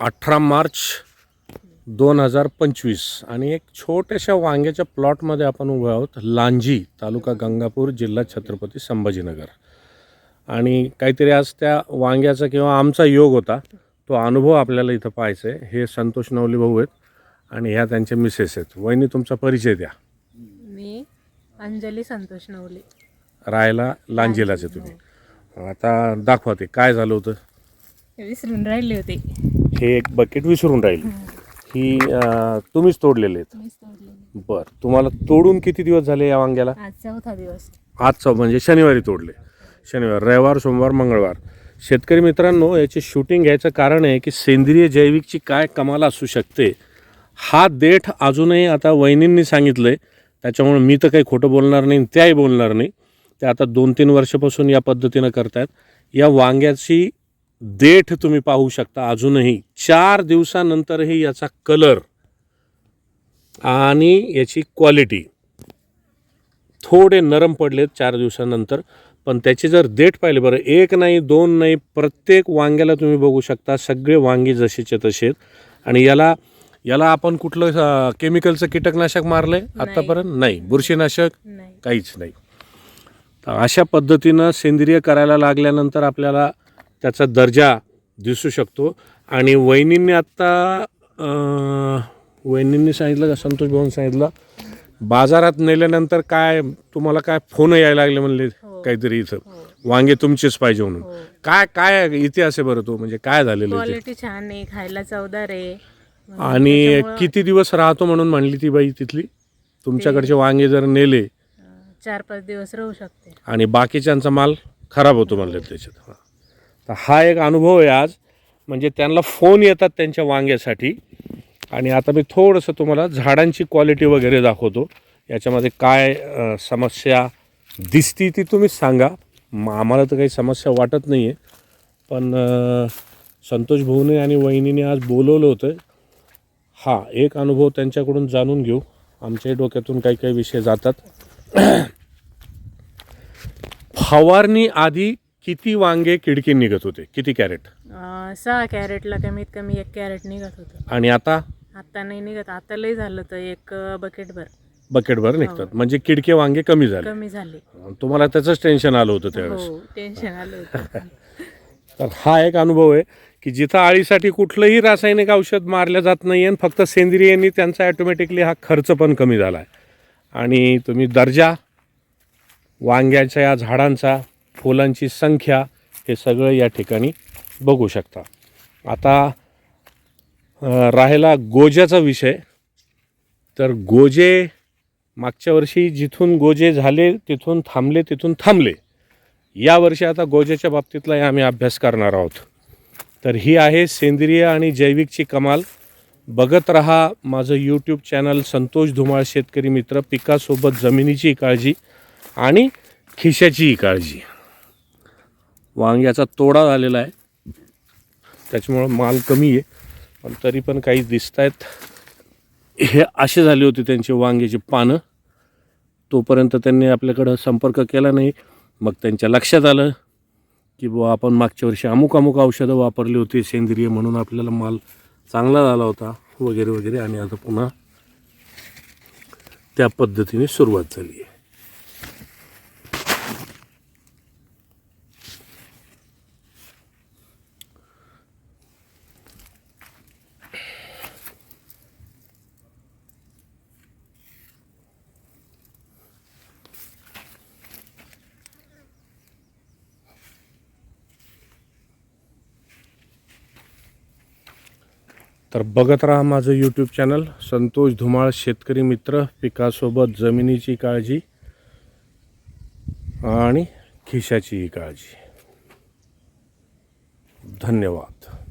अठरा मार्च दोन हजार पंचवीस आणि एक छोट्याशा वांग्याच्या प्लॉटमध्ये आपण उभे आहोत लांजी तालुका गंगापूर जिल्हा छत्रपती संभाजीनगर. आणि काहीतरी आज त्या वांग्याचा किंवा आमचा योग होता तो अनुभव आपल्याला इथं पाहायचा आहे हे संतोष नवली भाऊ आहेत आणि ह्या त्यांचे मिसेस आहेत. वहिनी तुमचा परिचय द्या. मी अंजली संतोष नवले. राहायला लांजीलाच आहे तुम्ही. आता दाखवा ते काय झालं होतं? विसरून राहिले होते. हे एक बकेट विसरून राहील. ही अं, तुम्हीच तोडलेले आहेत. बर तुम्हाला तोडून किती दिवस झाले या वांग्याला? आज चौथा दिवस. आजचा म्हणजे शनिवारी तोडले. शनिवार रविवार सोमवार मंगळवार. शेतकरी मित्रांनो याची शूटिंग घ्यायचं कारण आहे की सेंद्रिय जैविकची काय कमाल असू शकते हा देठ अजूनही आता वहिनींनी सांगितलं आहे त्याच्यामुळे मी तर काही खोटं बोलणार नाही त्याही बोलणार नाही. ते आता दोन तीन वर्षापासून या पद्धतीनं करतायत. या वांग्याची देठ तुम्ही पाहू शकता अजूनही. चार दिवसानंतरही याचा कलर आणि याची क्वालिटी थोडे नरम पडलेत चार दिवसानंतर. पण त्याचे जर देठ पाहिले बरं एक नाही दोन नाही प्रत्येक वांग्याला तुम्ही बघू शकता सगळे वांगी जसेचे तसे आहेत. आणि याला याला आपण कुठलं केमिकलचं कीटकनाशक मारलंय आत्तापर्यंत नाही. बुरशीनाशक? काहीच नाही. तर अशा पद्धतीनं सेंद्रिय करायला लागल्यानंतर आपल्याला त्याचा दर्जा दिसू शकतो. आणि वहिनींनी आत्ता वहिनींनी सांगितलं का संतोष भाऊन सांगितलं बाजारात नेल्यानंतर काय तुम्हाला काय फोन यायला लागले म्हणले हो. काहीतरी इथं. वांगे तुमचेच पाहिजे म्हणून. हो. काय काय इतिहास आहे बरं तो? म्हणजे काय झालेलं? क्वालिटी छान आहे खायला चवदार आहे. आणि किती दिवस राहतो म्हणून म्हणली ती बाई तिथली? तुमच्याकडचे वांगे जर नेले. चार पाच दिवस राहू शकते. आणि बाकीच्यांचा माल खराब होतो म्हणले त्याच्यात. तर हा एक अनुभव आहे आज. म्हणजे त्यांना फोन येतात त्यांच्या वांग्यासाठी. आणि आता मी थोडंसं तुम्हाला झाडांची क्वालिटी वगैरे दाखवतो. याच्यामध्ये काय समस्या दिसती ती तुम्हीच सांगा. म- आम्हाला तर काही समस्या वाटत नाही आहे पण संतोष भाऊने आणि वहिनीने आज बोलवलं होतं. हा एक अनुभव त्यांच्याकडून जाणून घेऊ. आमच्याही डोक्यातून काही काही विषय जातात. फवारणी आधी किती वांगे किडकी निघत होते? किती कॅरेट? अं, सहा कॅरेटला कमीत कमी एक कॅरेट निघत होतं. आणि आता? आता नाही निघत. आता लय झालं तर एक बकेट भर बकेटभर निघतात. म्हणजे किडके वांगे कमी झाले. कमी झाले. तुम्हाला त्याचंच टेन्शन आलं होतं त्यावेळेस. हो टेन्शन आलं होतं. तर हा एक अनुभव आहे की जिथं आळीसाठी कुठलंही रासायनिक औषध मारलं जात नाही आणि फक्त सेंद्रियनी त्यांचा ॲटोमॅटिकली हा खर्च पण कमी झाला आहे आणि तुम्ही दर्जा वांग्याच्या या झाडांचा फुलांची संख्या हे सगळं या ठिकाणी बघू शकता. आता राहिला गोज्याचा विषय. तर गोजे मागच्या वर्षी जिथून गोजे झाले तिथून थांबले तिथून थांबले. यावर्षी आता गोजेच्या बाबतीतलाही आम्ही अभ्यास करणार आहोत. तर ही आहे सेंद्रिय आणि जैविकची कमाल. बघत रहा माझं यूट्यूब चॅनल संतोष धुमाळ शेतकरी मित्र पिकासोबत जमिनीची काळजी आणि खिशाचीही काळजी. वांग्याचा तोडा झालेला आहे. त्याच्यामुळं माल कमी आहे. पण तरी पण काही दिसत आहेत हे असे झाले होते त्यांचे वांग्याची पानं. तोपर्यंत त्यांनी आपल्याकडं संपर्क केला नाही. मग त्यांच्या लक्षात आलं की बुवा आपण मागच्या वर्षी अमुक अमुक औषधं वापरली होती सेंद्रिय म्हणून आपल्याला माल चांगला झाला होता वगैरे वगैरे. आणि आता पुन्हा त्या पद्धतीने सुरुवात झाली आहे. तर बघत राहा माझं यूट्यूब चॅनल संतोष धुमाळ शेतकरी मित्र पिकासोबत जमिनीची काळजी आणि खिशाचीही काळजी. धन्यवाद.